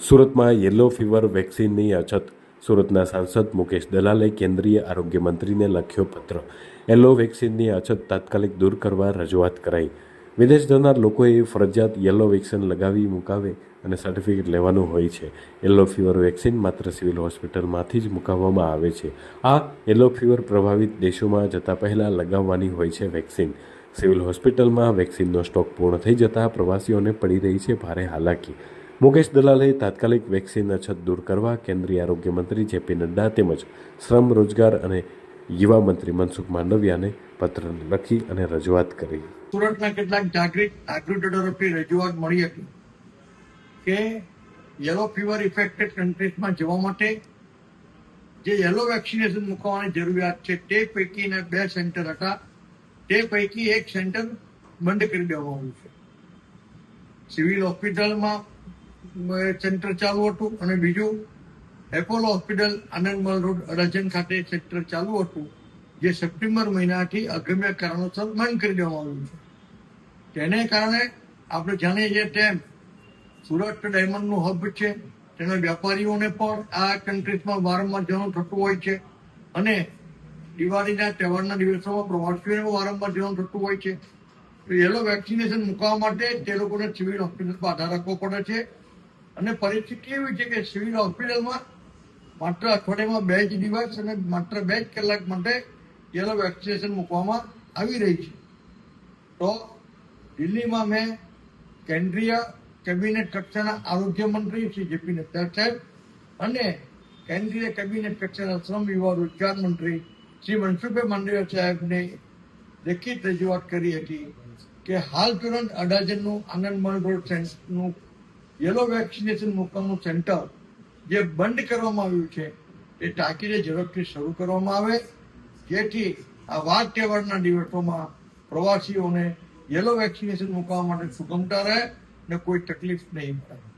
સુરતમાં yellow fever વેક્સિનની અછત. સુરતના સાંસદ મુકેશ દલાલે કેન્દ્રીય આરોગ્ય મંત્રીને લખ્યો પત્ર. યલો વેક્સિનની અછત તાત્કાલિક દૂર કરવા રજૂઆત કરાઈ. વિદેશ જનાર લોકોએ ફરજિયાત યલો વેક્સિન લગાવી મુકાવે અને સર્ટિફિકેટ લેવાનું હોય છે. યલો ફીવર વેક્સિન માત્ર સિવિલ હોસ્પિટલમાંથી જ મુકાવવામાં આવે છે. આ યલો ફીવર પ્રભાવિત દેશોમાં જતા પહેલાં લગાવવાની હોય છે વેક્સિન. સિવિલ હોસ્પિટલમાં વેક્સિનનો સ્ટોક પૂર્ણ થઈ જતાં પ્રવાસીઓને પડી રહી છે ભારે હાલાકી. મુકેશ દલાલે તાત્કાલિક વેક્સિન અછત દૂર કરવા કેન્દ્રીય આરોગ્ય મંત્રી જેપી નડ્ડા તેમજ શ્રમ રોજગાર અને યુવા મંત્રી મનસુખ માંડવિયાને પત્ર લખી અને રજૂઆત કરી. સુરતના કેટલાક જાગૃત નાગરિકો તરફથી રજૂઆત મળી હતી કે યલો ફીવર ઇફેક્ટેડ કન્ટ્રીઝમાં જવા માટે જે યલો વેક્સિનેશન મૂકવાની જરૂરિયાત છે તે પૈકીના બે સેન્ટર હતા. તે પૈકી એક સેન્ટર બંધ કરી દેવામાં આવ્યું છે. સિવિલ હોસ્પિટલમાં સેન્ટર ચાલુ હતું અને બીજું Apollo hospital Anandmal road Adajan ખાતે સેન્ટર ચાલુ હતું, જે સપ્ટેમ્બર મહિનાથી અગમ્ય કારણોસર બંધ કરી દેવામાં આવ્યું છે. તેને કારણે આપણે જાણીએ છીએ તેમ સુરત ડાયમંડનું હબ છે, તેના વેપારીઓને પણ આ કન્ટ્રીઝમાં વારંવાર જવાનું થતું હોય છે અને દિવાળીના તહેવારના દિવસોમાં પ્રવાસીઓને વારંવાર જવાનું થતું હોય છે. યલો વેક્સિનેશન મૂકવા માટે તે લોકોને સિવિલ હોસ્પિટલમાં આધાર રાખવો પડે છે. અને પરિસ્થિતિ એવી છે કે સિવિલ હોસ્પિટલમાં માત્ર અઠવાડિયામાં બે જ દિવસ અને માત્ર બે જ કલાક માટે યલો વેક્સિનેશન મૂકવામાં આવી રહી છે. તો દિલ્હીમાં મેં કેન્દ્રીય કેબિનેટ કક્ષાના આરોગ્ય મંત્રી શ્રી જેપી નડ્ડા સાહેબ અને કેન્દ્રીય કેબિનેટ કક્ષાના શ્રમ યુવા રોજગાર મંત્રી શ્રી મનસુખભાઈ માંડવિયા સાહેબને લેખિત રજૂઆત કરી હતી કે હાલ તુરંત અડાજણનું આનંદ મણગોળ સેન્ટરનું યલો વેક્સિનેશન મૂકવાનું સેન્ટર જે બંધ કરવામાં આવ્યું છે, એ તાકીદે ઝડપથી શરૂ કરવામાં આવે. જેથી આ વાર તહેવારના દિવસોમાં પ્રવાસીઓને યલો વેક્સિનેશન મૂકવા માટે સુગમતા રહે ને કોઈ તકલીફ નહીં પડે.